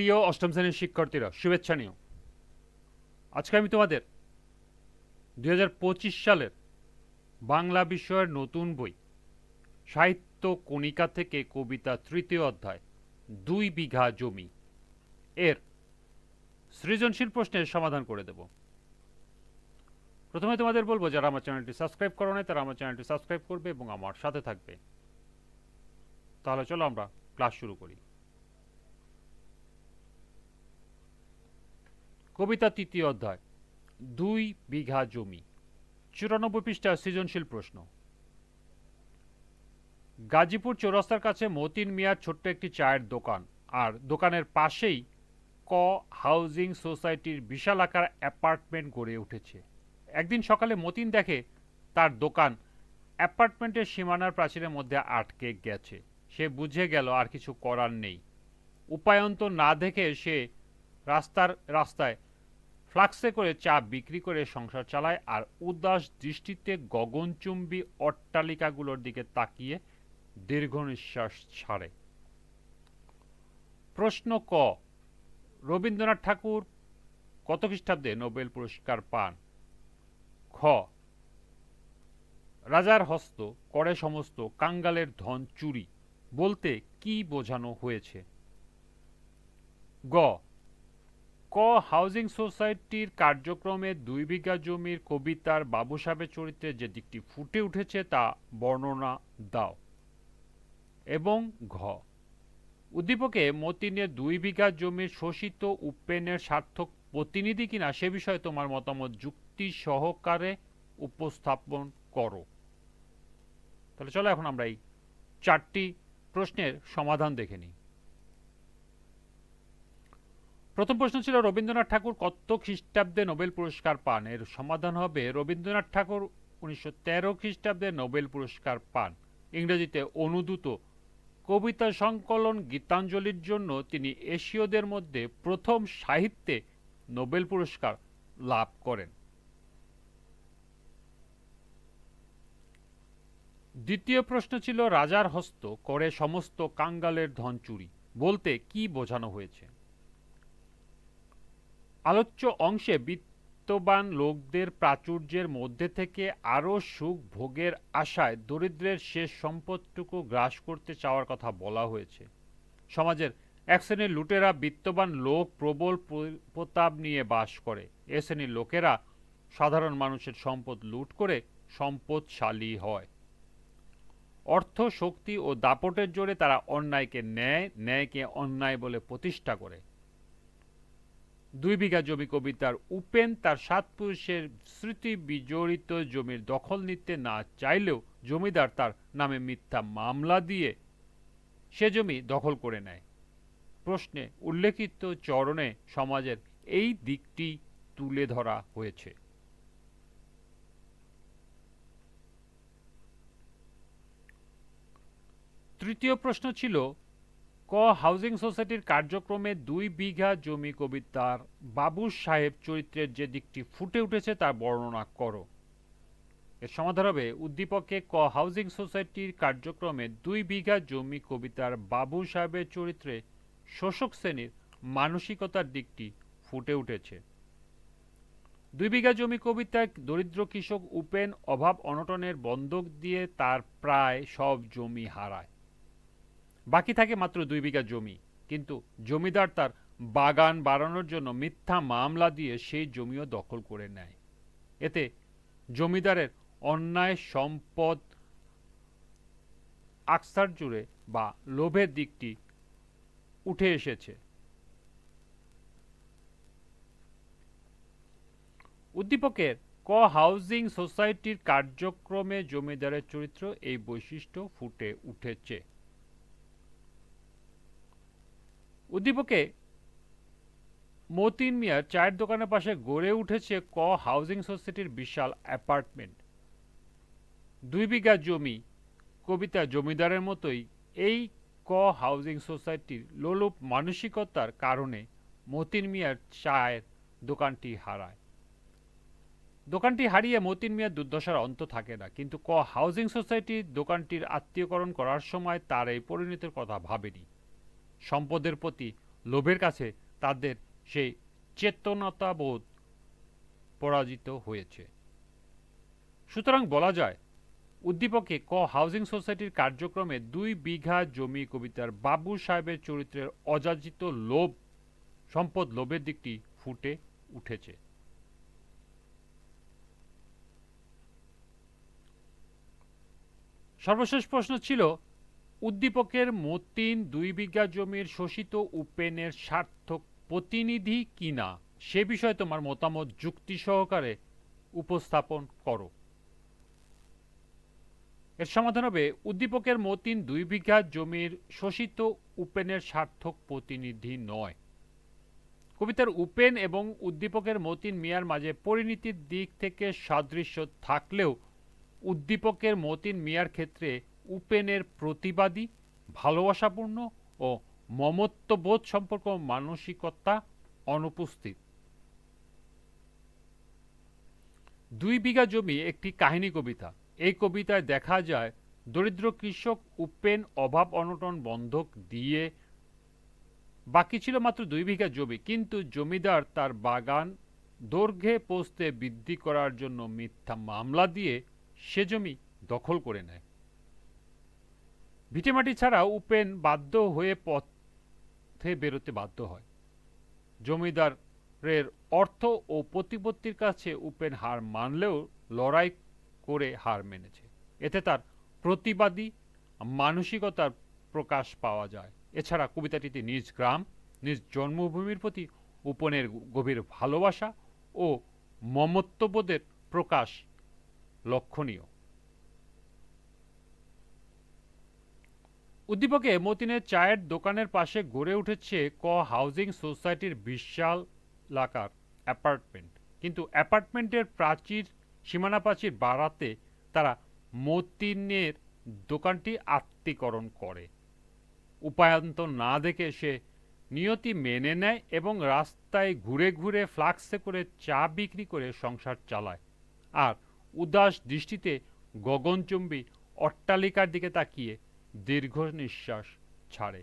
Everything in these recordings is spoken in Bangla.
প্রিয় অষ্টম শ্রেণির শিক্ষার্থীরা, শুভেচ্ছা নিও। আজকে আমি তোমাদের দুই হাজার পঁচিশ সালের বাংলা বিষয়ের নতুন বই, সাহিত্য কণিকা থেকে কবিতা তৃতীয় অধ্যায়, দুই বিঘা জমি, এর সৃজনশীল প্রশ্নের সমাধান করে দেব। প্রথমে তোমাদের বলব, যারা আমার চ্যানেলটি সাবস্ক্রাইব করো নাই, তারা আমার চ্যানেলটি সাবস্ক্রাইব করবে এবং আমার সাথে থাকবে। তাহলে চলো আমরা ক্লাস শুরু করি। কবিতা তৃতীয় অধ্যায়, দুই বিঘা জমি। চুরানব্বই পৃষ্ঠা সৃজনশীল প্রশ্ন। গাজীপুর চৌরাস্তার কাছে মতিন মিয়ার ছোট্ট একটি চায়ের দোকান, আর দোকানের পাশেই ক হাউজিং সোসাইটির বিশাল আকার অ্যাপার্টমেন্ট গড়ে উঠেছে। একদিন সকালে মতিন দেখে তার দোকান অ্যাপার্টমেন্টের সীমানার প্রাচীরের মধ্যে আটকে গেছে। সে বুঝে গেল আর কিছু করার নেই। উপায়ন্ত না দেখে সে রাস্তার, রাস্তায় ফ্লাক্সে করে চা বিক্রি করে সংসার চালায় আর উদাস দৃষ্টিতে গগনচুম্বী অট্টালিকাগুলোর দিকে তাকিয়ে দীর্ঘ নিঃশ্বাস ছাড়ে। প্রশ্ন ক, রবীন্দ্রনাথ ঠাকুর কত খ্রিস্টাব্দে নোবেল পুরস্কার পান? খ, রাজার হস্ত, করে সমস্ত, কাঙ্গালের ধন চুরি, বলতে কি বোঝানো হয়েছে? গ ক হাউজিং সোসাইটির কার্যক্রমে দুই বিঘা জমির কবিতার বাবু সাহেবের চরিত্রে যে দিকটি ফুটে উঠেছে তা বর্ণনা দাও। এবং ঘ, উদ্দীপকে মতিনের দুই বিঘা জমির শোষিত উপেনের সার্থক প্রতিনিধি কিনা সে বিষয়ে তোমার মতামত যুক্তি সহকারে উপস্থাপন করো। তাহলে চলো এখন আমরা এই চারটি প্রশ্নের সমাধান দেখে নিই। প্রথম প্রশ্ন ছিল, রবীন্দ্রনাথ ঠাকুর কত খ্রিস্টাব্দে নোবেল পুরস্কার পান? এর সমাধান হবে, রবীন্দ্রনাথ ঠাকুর উনিশশো তেরো খ্রিস্টাব্দে নোবেল পুরস্কার পান। ইংরেজিতে অনুদূত, কবিতা সংকলন গীতাঞ্জলির জন্য তিনি এশীয়দের মধ্যে প্রথম সাহিত্যে নোবেল পুরস্কার লাভ করেন। দ্বিতীয় প্রশ্ন ছিল, রাজার হস্ত করে সমস্ত কাঙ্গালের ধন চুরি। বলতে কি বোঝানো হয়েছে? আলোচ্য অংশে বিত্তবান লোকদের প্রাচুর্যের মধ্যে থেকে আরও সুখ ভোগের আশায় দরিদ্রের শেষ সম্পদটুকু গ্রাস করতে চাওয়ার কথা বলা হয়েছে। সমাজের এক শ্রেণির লুটেরা বিত্তবান লোক প্রবল প্রতাপ নিয়ে বাস করে। এ শ্রেণির লোকেরা সাধারণ মানুষের সম্পদ লুট করে সম্পদশালী হয়। অর্থ, শক্তি ও দাপটের জোরে তারা অন্যায়কে ন্যায় ন্যায়কে অন্যায় বলে প্রতিষ্ঠা করে। দুই বিঘা জমি কবিতার উপেন, তার সাত পুরুষের স্মৃতি বিজড়িত জমির দখল নিতে না চাইলেও জমিদার তার নামে মিথ্যা মামলা দিয়ে সে জমি দখল করে নেয়। প্রশ্নে উল্লেখিত চরণে সমাজের এই দিকটি তুলে ধরা হয়েছে। তৃতীয় প্রশ্ন ছিল ক হাউজিং সোসাইটির কার্যক্রমে দুই বিঘা জমি কবিতার বাবু সাহেব চরিত্রের যে দিকটি ফুটে উঠেছে তার বর্ণনা করো। এর সমাধান হবে, উদ্দীপকে ক হাউজিং সোসাইটির কার্যক্রমে দুই বিঘা জমি কবিতার বাবু সাহেবের চরিত্রে শোষক শ্রেণির মানসিকতার দিকটি ফুটে উঠেছে। দুই বিঘা জমি কবিতায় দরিদ্র কৃষক উপেন অভাব অনটনের বন্ধক দিয়ে তার প্রায় সব জমি হারায়। বাকি থাকে মাত্র দুই বিঘা জমি। কিন্তু জমিদার তার বাগান বাড়ানোর জন্য মিথ্যা মামলা দিয়ে সেই জমিও দখল করে নেয়। এতে জমিদারের অন্যায়, সম্পদ আকসার জুড়ে বা লোভের দিকটি উঠে এসেছে। উদ্দীপকের ক হাউজিং সোসাইটির কার্যক্রমে জমিদারের চরিত্র এই বৈশিষ্ট্য ফুটে উঠেছে। উদ্দীপকে, মতিন মিয়ার চায়ের দোকানের পাশে গড়ে উঠেছে ক হাউজিং সোসাইটির বিশাল অ্যাপার্টমেন্ট। দুই বিঘা জমি, কবিতা জমিদারের মতোই এই ক হাউজিং সোসাইটির লোলুপ মানসিকতার কারণে মতিন মিয়ার চায়ের দোকানটি হারায়। দোকানটি হারিয়ে মতিন মিয়ার দুর্দশার অন্ত থাকে না, কিন্তু ক হাউজিং সোসাইটি দোকানটির আত্মীয়করণ করার সময় তার এই পরিণতির কথা ভাবেনি। সম্পদের প্রতি লোভের কাছে তাদের সেই চেতনতাবোধ পরাজিত হয়েছে। সুতরাং বলা যায়, উদ্দীপকে ক হাউজিং সোসাইটির কার্যক্রমে দুই বিঘা জমি কবিতার বাবু সাহেবের চরিত্রের অযাচিত লোভ, সম্পদ লোভের দিকটি ফুটে উঠেছে। সর্বশেষ প্রশ্ন ছিল উদ্দীপকের মতিন দুই বিঘা জমির শোষিত উপেনের সার্থক প্রতিনিধি কিনা সে বিষয়ে তোমার মতামত যুক্তি সহকারে উপস্থাপন করো। এর সমাধান হবে, উদ্দীপকের মতিন দুই বিঘা জমির শোষিত উপেনের সার্থক প্রতিনিধি নয়। কবিতার উপেন এবং উদ্দীপকের মতিন মিয়ার মাঝে পরিণতির দিক থেকে সাদৃশ্য থাকলেও উদ্দীপকের মতিন মিয়ার ক্ষেত্রে উপেনের প্রতিবাদী, ভালোবাসাপূর্ণ ও মমত্ববোধ সম্পর্ক মানসিকতা অনুপস্থিত। দুই বিঘা জমি একটি কাহিনী কবিতা। এই কবিতায় দেখা যায়, দরিদ্র কৃষক উপেন অভাব অনটন বন্ধক দিয়ে বাকি ছিল মাত্র দুই বিঘা জমি। কিন্তু জমিদার তার বাগান দৈর্ঘ্যে পোস্তে বৃদ্ধি করার জন্য মিথ্যা মামলা দিয়ে সে জমি দখল করে নেয়। ভিটেমাটি ছাড়া উপেন বাধ্য হয়ে পথে বেরোতে বাধ্য হয়। জমিদারের অর্থ ও প্রতিপত্তির কাছে উপেন হার মানলেও লড়াই করে হার মেনেছে। এতে তার প্রতিবাদী মানসিকতার প্রকাশ পাওয়া যায়। এছাড়া কবিতাটিতে নিজ গ্রাম, নিজ জন্মভূমির প্রতি উপনের গভীর ভালোবাসা ও মমত্ববোধের প্রকাশ লক্ষণীয়। উদ্দীপকে মতিনের চায়ের দোকানের পাশে গড়ে উঠেছে ক হাউজিং সোসাইটির বিশাল লাকার অ্যাপার্টমেন্ট। কিন্তু অ্যাপার্টমেন্টের প্রাচীর সীমানা প্রাচীর বাড়াতে তারা মতিনের দোকানটি আত্মীকরণ করে। উপায়ন্ত না দেখে সে নিয়তি মেনে নেয় এবং রাস্তায় ঘুরে ঘুরে ফ্লাক্সে করে চা বিক্রি করে সংসার চালায়। আর উদাস দৃষ্টিতে গগনচুম্বী অট্টালিকার দিকে তাকিয়ে দীর্ঘ নিঃশ্বাস ছাড়ে।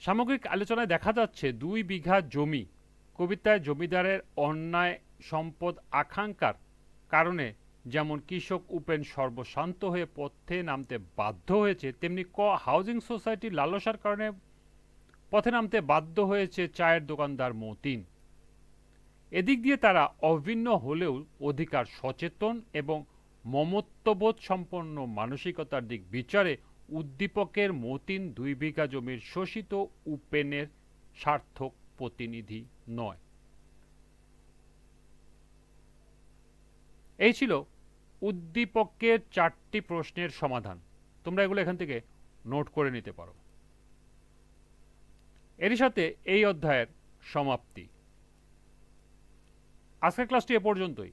সামগ্রিক আলোচনায় দেখা যাচ্ছে, দুই বিঘা জমি, কবিতায় জমিদারের অন্যায় সম্পদ আকাঙ্ক্ষার কারণে যেমন কৃষক উপেন সর্বশান্ত হয়ে পথে নামতে বাধ্য হয়েছে, তেমনি ক হাউজিং সোসাইটির লালসার কারণে পথে নামতে বাধ্য হয়েছে চায়ের দোকানদার মতিন। এদিক দিয়ে তারা অভিন্ন হলেও অধিকার সচেতন এবং মমত্ববোধ সম্পন্ন মানসিকতার দিক বিচারে উদ্দীপকের মতিন দুই বিঘা জমির শোষিত উপেনের সার্থক প্রতিনিধি নয়। এই ছিল উদ্দীপকের চারটি প্রশ্নের সমাধান। তোমরা এগুলো এখান থেকে নোট করে নিতে পারো। এরই সাথে এই অধ্যায়ের সমাপ্তি। আজকের ক্লাসটি এ পর্যন্তই।